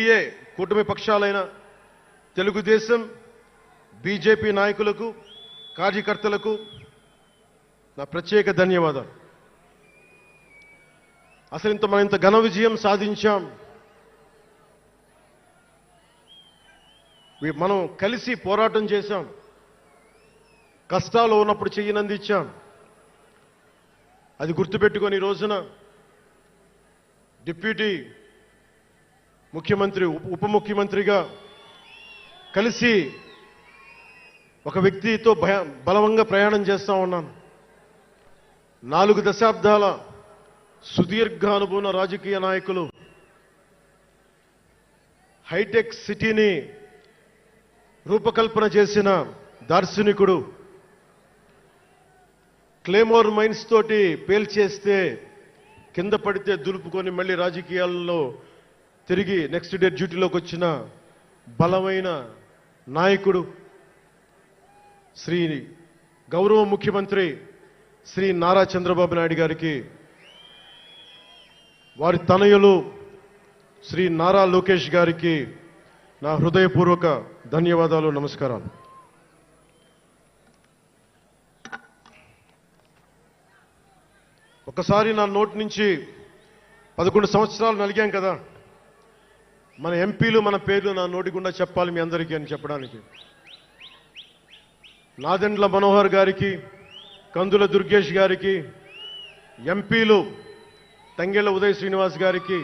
ఏ కూటమి పక్షాలైన తెలుగుదేశం బీజేపీ నాయకులకు కార్యకర్తలకు నా ప్రత్యేక ధన్యవాదాలు. అసలు ఇంత మనం ఇంత ఘన విజయం సాధించాం. మనం కలిసి పోరాటం చేశాం. కష్టాలు ఉన్నప్పుడు చెయ్యినందిచ్చాం. అది గుర్తుపెట్టుకొని ఈ రోజున డిప్యూటీ ముఖ్యమంత్రి ఉప ఉప ముఖ్యమంత్రిగా కలిసి ఒక వ్యక్తితో భయ బలవంగా ప్రయాణం చేస్తా ఉన్నాను. నాలుగు దశాబ్దాల సుదీర్ఘ అనుభవం రాజకీయ నాయకులు హైటెక్ సిటీని రూపకల్పన చేసిన దార్శనికుడు క్లేమోర్ మైన్స్ తోటి పేల్చేస్తే కింద పడితే దులుపుకొని మళ్ళీ రాజకీయాల్లో తిరిగి నెక్స్ట్ డే డ్యూటీలోకి వచ్చిన బలమైన నాయకుడు శ్రీ గౌరవ ముఖ్యమంత్రి శ్రీ నారా చంద్రబాబు నాయుడు గారికి వారి తనయులు శ్రీ నారా లోకేష్ గారికి నా హృదయపూర్వక ధన్యవాదాలు నమస్కారాలు. ఒకసారి నా నోటి నుంచి పదకొండు సంవత్సరాలు నలిగాం కదా. మన ఎంపీలు మన పేర్లు నా నోటి గుండా చెప్పాలి మీ అందరికీ అని చెప్పడానికి. నాదెండ్ల మనోహర్ గారికి కందుల దుర్గేష్ గారికి ఎంపీలు తంగెళ్ళ ఉదయ్ శ్రీనివాస్ గారికి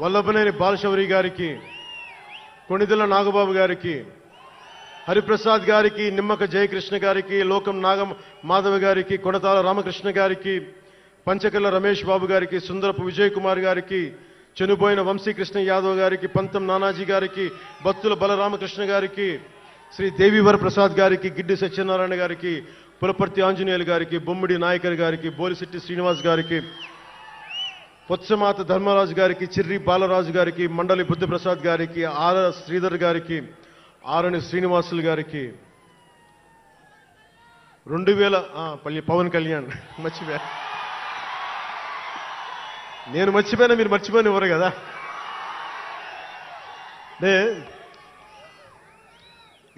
వల్లభనేని బాలశౌరి గారికి కొణిదెల నాగబాబు గారికి హరిప్రసాద్ గారికి నిమ్మక జయకృష్ణ గారికి లోకం నాగం మాధవ గారికి కొనతాల రామకృష్ణ గారికి పంచకల్ల రమేష్ బాబు గారికి సుందరపు విజయ్ కుమార్ గారికి చనిపోయిన వంశీకృష్ణ యాదవ్ గారికి పంతం నానాజీ గారికి బత్తుల బలరామకృష్ణ గారికి శ్రీ దేవివర ప్రసాద్ గారికి గిడ్డి సత్యనారాయణ గారికి పులపర్తి ఆంజనేయులు గారికి బొమ్మిడి నాయకర్ గారికి బోలిశెట్టి శ్రీనివాస్ గారికి పొత్సమాత ధర్మరాజు గారికి చిర్రి బాలరాజు గారికి మండలి బుద్ధప్రసాద్ గారికి ఆర శ్రీధర్ గారికి ఆరణి శ్రీనివాసులు గారికి రెండు వేల పల్లి పవన్ కళ్యాణ్ మర్చిపోయా. నేను మర్చిపోయినా మీరు మర్చిపోయిన ఎవరు కదా? అంటే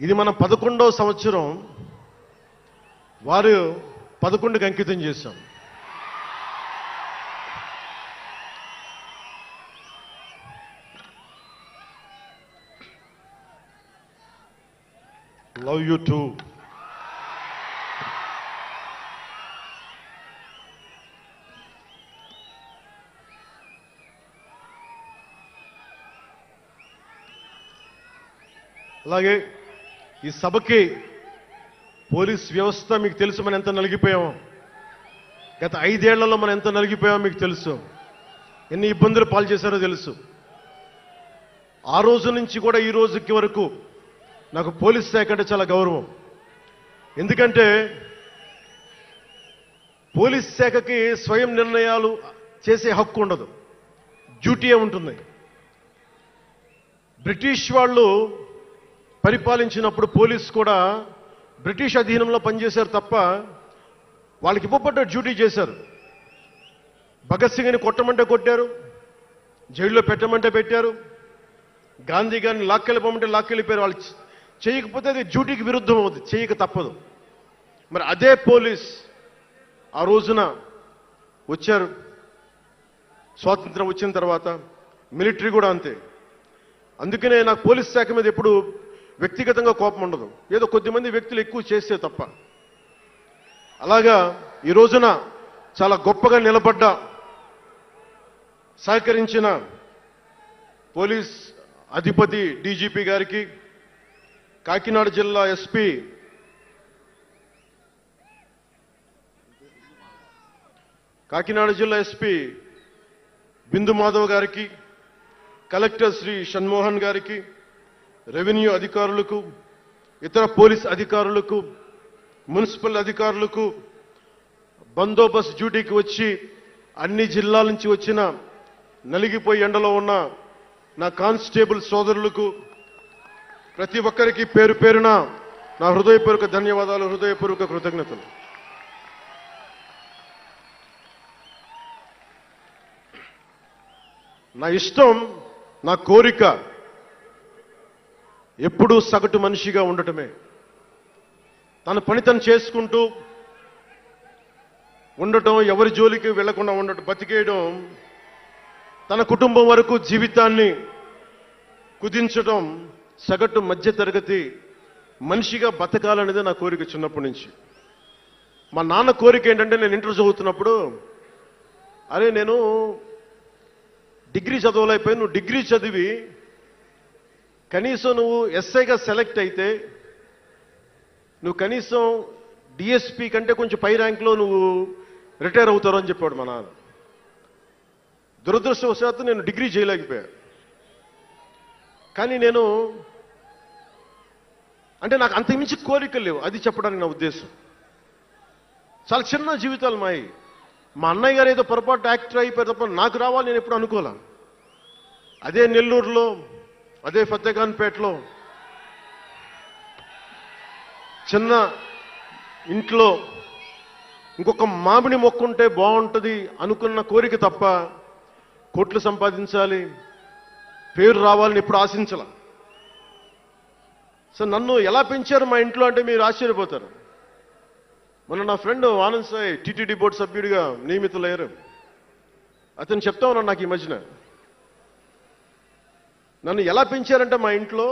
ఇది మన పదకొండవ సంవత్సరం. వారు పదకొండుకి అంకితం చేశాం. లవ్ యూ టూ అలాగే ఈ సభకి పోలీస్ వ్యవస్థ మీకు తెలుసు మనం ఎంత నలిగిపోయామో. గత ఐదేళ్ళలో మనం ఎంత నలిగిపోయామో మీకు తెలుసు. ఎన్ని ఇబ్బందులు పాలు చేశారో తెలుసు. ఆ రోజు నుంచి కూడా ఈ రోజుకి వరకు నాకు పోలీస్ శాఖ అంటే చాలా గౌరవం. ఎందుకంటే పోలీస్ శాఖకి స్వయం నిర్ణయాలు చేసే హక్కు ఉండదు. డ్యూటీయే ఉంటుంది. బ్రిటిష్ వాళ్ళు పరిపాలించినప్పుడు పోలీస్ కూడా బ్రిటిష్ అధీనంలో పనిచేశారు తప్ప వాళ్ళకి ఇవ్వబడ్డ డ్యూటీ చేశారు. భగత్ సింగ్ని కొట్టమంటే కొట్టారు జైల్లో పెట్టమంటే పెట్టారు గాంధీ గారిని లాక్కెళ్ళిపోమంటే లాక్కెళ్ళిపోయారు. వాళ్ళు చేయకపోతే అది డ్యూటీకి విరుద్ధం అవుతుంది చేయక తప్పదు. మరి అదే పోలీస్ ఆ రోజున వచ్చారు. స్వాతంత్రం వచ్చిన తర్వాత మిలిటరీ కూడా అంతే. అందుకనే నాకు పోలీస్ శాఖ మీద ఎప్పుడు వ్యక్తిగతంగా కోపం ఉండదు. ఏదో కొద్దిమంది వ్యక్తులు ఎక్కువ చేస్తే తప్ప. అలాగా ఈ రోజున చాలా గొప్పగా నిలబడ్డ సహకరించిన పోలీస్ అధిపతి డీజీపీ గారికి కాకినాడ జిల్లా ఎస్పీ కాకినాడ జిల్లా ఎస్పీ బిందు మాధవ్ గారికి కలెక్టర్ శ్రీ షణ్మోహన్ గారికి రెవెన్యూ అధికారులకు ఇతర పోలీస్ అధికారులకు మున్సిపల్ అధికారులకు బందోబస్తు డ్యూటీకి వచ్చి అన్ని జిల్లాల నుంచి వచ్చిన నలిగిపోయి ఎండలో ఉన్న నా కానిస్టేబుల్ సోదరులకు ప్రతి ఒక్కరికి పేరు పేరున నా హృదయపూర్వక ధన్యవాదాలు హృదయపూర్వక కృతజ్ఞతలు. నా ఇష్టం నా కోరిక ఎప్పుడూ సగటు మనిషిగా ఉండటమే. తన పని తను చేసుకుంటూ ఉండటం ఎవరి జోలికి వెళ్ళకుండా ఉండటం బతికేయడం తన కుటుంబం వరకు జీవితాన్ని కుదించడం సగటు మధ్యతరగతి మనిషిగా బతకాలనేది నా కోరిక చిన్నప్పటి నుంచి. మా నాన్న కోరిక ఏంటంటే నేను ఇంటర్ చదువుతున్నప్పుడు అరే నేను డిగ్రీ చదవలేకపోయి నువ్వు డిగ్రీ చదివి కనీసం నువ్వు ఎస్ఐగా సెలెక్ట్ అయితే నువ్వు కనీసం డిఎస్పి కంటే కొంచెం పై ర్యాంక్లో నువ్వు రిటైర్ అవుతారు అని చెప్పాడు మా నాన్న. దురదృష్టవశాత్తు నేను డిగ్రీ చేయలేకపోయా. కానీ నేను అంటే నాకు అంతకుమించి కోరికలు లేవు. అది చెప్పడానికి నా ఉద్దేశం. చాలా చిన్న జీవితాలు మాయి. మా అన్నయ్య గారు ఏదో పొరపాటు యాక్టర్ అయిపోయారు తప్ప నాకు రావాలి నేను ఎప్పుడు అనుకోలే. అదే నెల్లూరులో అదే ఫతేఖాన్పేటలో చిన్న ఇంట్లో ఇంకొక మామిడి మొక్క ఉంటే బాగుంటుంది అనుకున్న కోరిక తప్ప కోట్లు సంపాదించాలి పేరు రావాలని ఎప్పుడు ఆశించాల? సో నన్ను ఎలా పెంచారు మా ఇంట్లో అంటే మీరు ఆశ్చర్యపోతారు. మొన్న నా friend Anand Sai TTD board సభ్యుడిగా నియమితులయ్యారు. అతను చెప్తా ఉన్నాడు నాకు ఈ మధ్యన. నన్ను ఎలా పెంచారంటే మా ఇంట్లో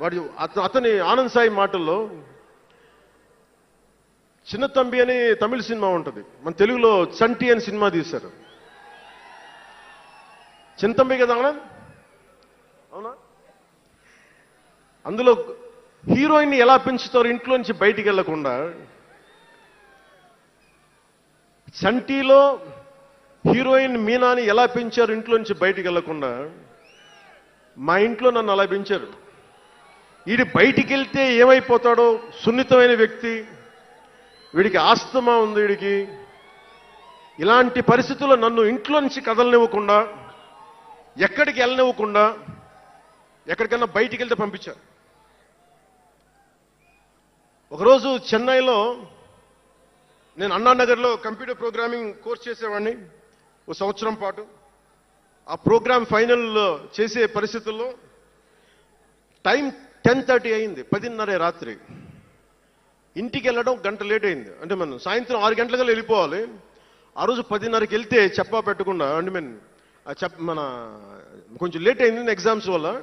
వాడి అతని ఆనంద్ సాయి మాటల్లో చిన్న తంబి అని తమిళ సినిమా ఉంటుంది. మన తెలుగులో చంటి అని సినిమా తీశారు. చిన్న తంబి కదా ఆనంద్ అవునా? అందులో హీరోయిన్ ఎలా పెంచుతారు ఇంట్లో నుంచి బయటికి వెళ్ళకుండా చంటీలో హీరోయిన్ మీనాని ఎలా పెంచారు ఇంట్లో నుంచి బయటికి వెళ్ళకుండా మా ఇంట్లో నన్ను అలా పెంచారు. వీడి బయటికి వెళ్తే ఏమైపోతాడో సున్నితమైన వ్యక్తి వీడికి ఆస్తమా ఉంది వీడికి. ఇలాంటి పరిస్థితుల్లో నన్ను ఇంట్లో నుంచి కదలనివ్వకుండా ఎక్కడికి వెళ్ళనివ్వకుండా ఎక్కడికైనా బయటికి వెళ్తే పంపించారు. ఒకరోజు చెన్నైలో నేను అన్నానగర్లో కంప్యూటర్ ప్రోగ్రామింగ్ కోర్స్ చేసేవాడిని ఒక సంవత్సరం పాటు. ఆ ప్రోగ్రామ్ ఫైనల్ చేసే పరిస్థితుల్లో టైం టెన్ థర్టీ అయింది పదిన్నర రాత్రి. ఇంటికి వెళ్ళడం గంట లేట్ అయింది. అంటే మనం సాయంత్రం ఆరు గంటలకు వెళ్ళిపోవాలి. ఆ రోజు పదిన్నరకి వెళ్తే చెప్పా పెట్టకుండా అంటే మీన్ చెప్ మన కొంచెం లేట్ అయింది ఎగ్జామ్స్ వల్ల.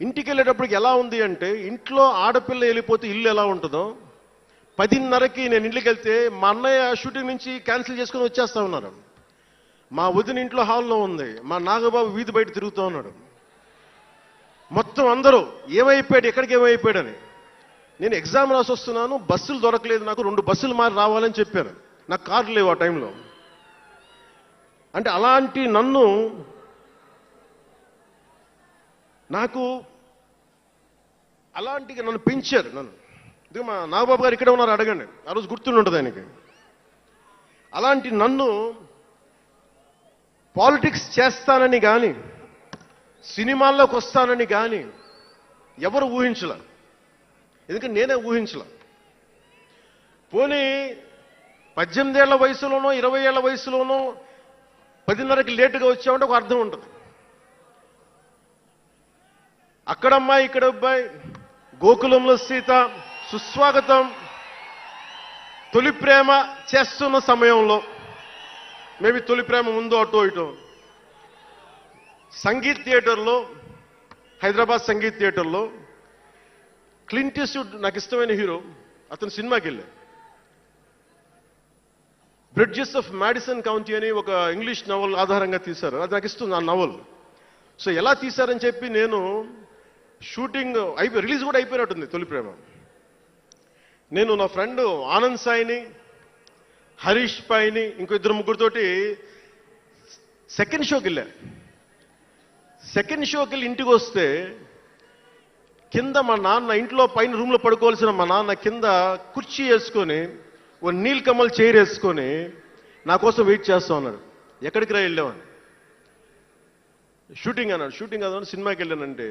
ఇంటికి వెళ్ళేటప్పటికి ఎలా ఉంది అంటే ఇంట్లో ఆడపిల్ల వెళ్ళిపోతే ఇల్లు ఎలా ఉంటుందో పదిన్నరకి నేను ఇంటికి వెళ్తే మా అన్నయ్య షూటింగ్ నుంచి క్యాన్సిల్ చేసుకుని వచ్చేస్తా ఉన్నారు. మా వదిన ఇంట్లో హాల్లో ఉంది. మా నాగబాబు వీధి బయట తిరుగుతూ ఉన్నాడు. మొత్తం అందరూ ఏమైపోయాడు? ఎక్కడికి ఏమైపోయాడని నేను ఎగ్జామ్ రాసి వస్తున్నాను బస్సులు దొరకలేదు నాకు. రెండు బస్సులు మారి రావాలని చెప్పారు నాకు కార్లు లేవు ఆ టైంలో. అంటే అలాంటి నన్ను నాకు అలాంటి నన్ను పెంచారు నన్ను. ఇది మా నాగబాబు గారు ఇక్కడే ఉన్నారు అడగండి. ఆ రోజు గుర్తుండి ఉంటుంది ఆయనకి. అలాంటి నన్ను పాలిటిక్స్ చేస్తానని కానీ సినిమాల్లోకి వస్తానని కానీ ఎవరు ఊహించల ఎందుకంటే నేనే ఊహించల పోనీ పద్దెనిమిదేళ్ళ వయసులోనో ఇరవై ఏళ్ళ వయసులోనో పదిన్నరకి లేటుగా వచ్చామంటే ఒక అర్థం ఉంటుంది. అక్కడమ్మాయి ఇక్కడ అబ్బాయి గోకులంలో సీత సుస్వాగతం తొలి ప్రేమ చేస్తున్న సమయంలో మేబీ తొలి ప్రేమ ఉందో అటో ఇటో. సంగీత్ థియేటర్లో హైదరాబాద్ సంగీత్ థియేటర్లో క్లింట్ నాకు ఇష్టమైన హీరో అతను సినిమాకి వెళ్ళా బ్రిడ్జెస్ ఆఫ్ మ్యాడిసన్ కౌంటీ అని ఒక ఇంగ్లీష్ నవల్ ఆధారంగా తీశారు. అది నాకు ఇస్తుంది ఆ నవల్. సో ఎలా తీశారని చెప్పి నేను షూటింగ్ అయిపోయి రిలీజ్ కూడా అయిపోయినట్టుంది తొలి ప్రేమ. నేను నా ఫ్రెండ్ ఆనంద్ సాయిని హరీష్ పైని ఇంకో ఇద్దరు ముగ్గురితోటి సెకండ్ షోకి వెళ్ళా సెకండ్ షోకి వెళ్ళి ఇంటికి వస్తే కింద మా నాన్న ఇంట్లో పైన రూమ్లో పడుకోవాల్సిన మా నాన్న కింద కుర్చీ వేసుకొని ఓ నీల్ కమల్ చైర్ వేసుకొని నా కోసం వెయిట్ చేస్తా ఉన్నాడు. ఎక్కడికి రా వెళ్ళామని షూటింగ్ అన్నాడు. షూటింగ్ అన్నాడు సినిమాకి వెళ్ళానంటే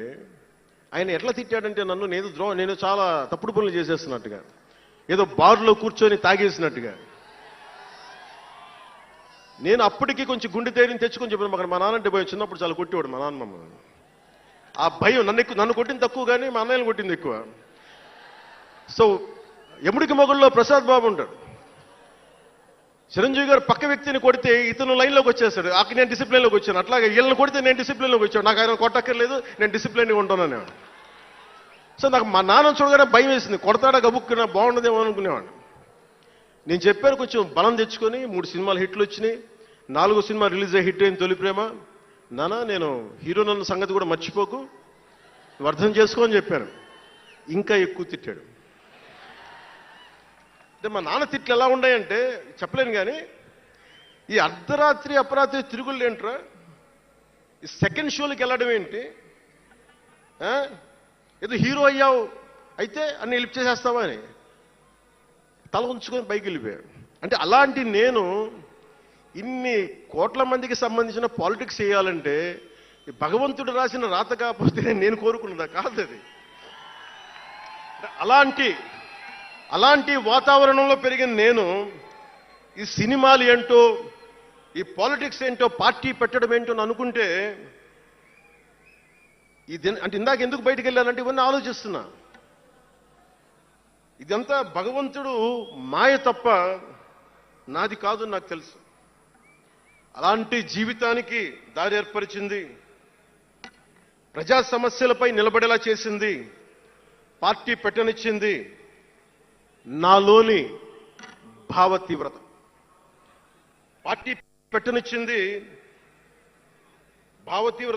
ఆయన ఎట్లా తిట్టాడంటే నన్ను నేను ద్రో నేను చాలా తప్పుడు పనులు చేసేస్తున్నట్టుగా ఏదో బార్లో కూర్చొని తాగేసినట్టుగా. నేను అప్పటికి కొంచెం గుండె ధైర్యం తెచ్చుకొని చెప్పాను మాకు మా నాన్నంటే భయం. చిన్నప్పుడు చాలా కొట్టేవాడు మా నాన్న మమ్మల్ని. ఆ భయం నన్ను ఎక్కువ నన్ను కొట్టింది తక్కువ కానీ మా అన్నయ్యని కొట్టింది ఎక్కువ. సో ఎముడికి మొగుల్లో ప్రసాద్ బాబు ఉంటాడు. చిరంజీవి గారు పక్క వ్యక్తిని కొడితే ఇతను లైన్లోకి వచ్చేస్తాడు. అక్కడ నేను డిసిప్లిన్లోకి వచ్చాను. అట్లాగే వీళ్ళని కొడితే నేను డిసిప్లిన్లోకి వచ్చాను. నాకు ఆయన కొట్టక్కర్లేదు నేను డిసిప్లిన్గా ఉంటానని సో నాకు మా నాన్న చూడగానే భయం వేసింది. కొడతాడా గబుక్కున్నా బాగుండదేమో అనుకునేవాడిని. నేను చెప్పాను కొంచెం బలం తెచ్చుకొని మూడు సినిమాలు హిట్లు వచ్చినాయి. నాలుగో సినిమా రిలీజ్ అయ్యి హిట్ అయిన తొలి ప్రేమ. నానా నేను హీరో నన్న సంగతి కూడా మర్చిపోకు. నువ్వు అర్థం చేసుకో అని చెప్పాను. ఇంకా ఎక్కువ తిట్టాడు. అంటే మా నాన్న తిట్లు ఎలా ఉన్నాయంటే చెప్పలేను కానీ ఈ అర్ధరాత్రి అపరాత్రి తిరుగుళ్ళు ఏంట్రా? ఈ సెకండ్ షోలకి వెళ్ళడం ఏంటి? ఏదో హీరో అయ్యావు. అయితే అన్ని లిప్ చేసేస్తావా అని. తల ఉంచుకొని పైకి వెళ్ళిపోయాడు. అంటే అలాంటి నేను ఇన్ని కోట్ల మందికి సంబంధించిన పాలిటిక్స్ చేయాలంటే ఈ భగవంతుడు రాసిన రాత కాకపోతే నేను కోరుకున్నదా? కాదు అది. అలాంటి అలాంటి వాతావరణంలో పెరిగిన నేను ఈ సినిమాలు ఏంటో ఈ పాలిటిక్స్ ఏంటో పార్టీ పెట్టడం ఏంటో అని అనుకుంటే ఇది అంటే ఇందాక ఎందుకు బయటకు వెళ్ళానంటే ఇవన్నీ ఆలోచిస్తున్నా. ఇదంతా భగవంతుడు మాయ తప్ప నాది కాదు నాకు తెలుసు. అలాంటి జీవితానికి దారి ఏర్పరిచింది. ప్రజా సమస్యలపై నిలబడేలా చేసింది. పార్టీ పెట్టనిచ్చింది. నాలోని భావ తీవ్రత. పార్టీ పెట్టనిచ్చింది భావ తీవ్రత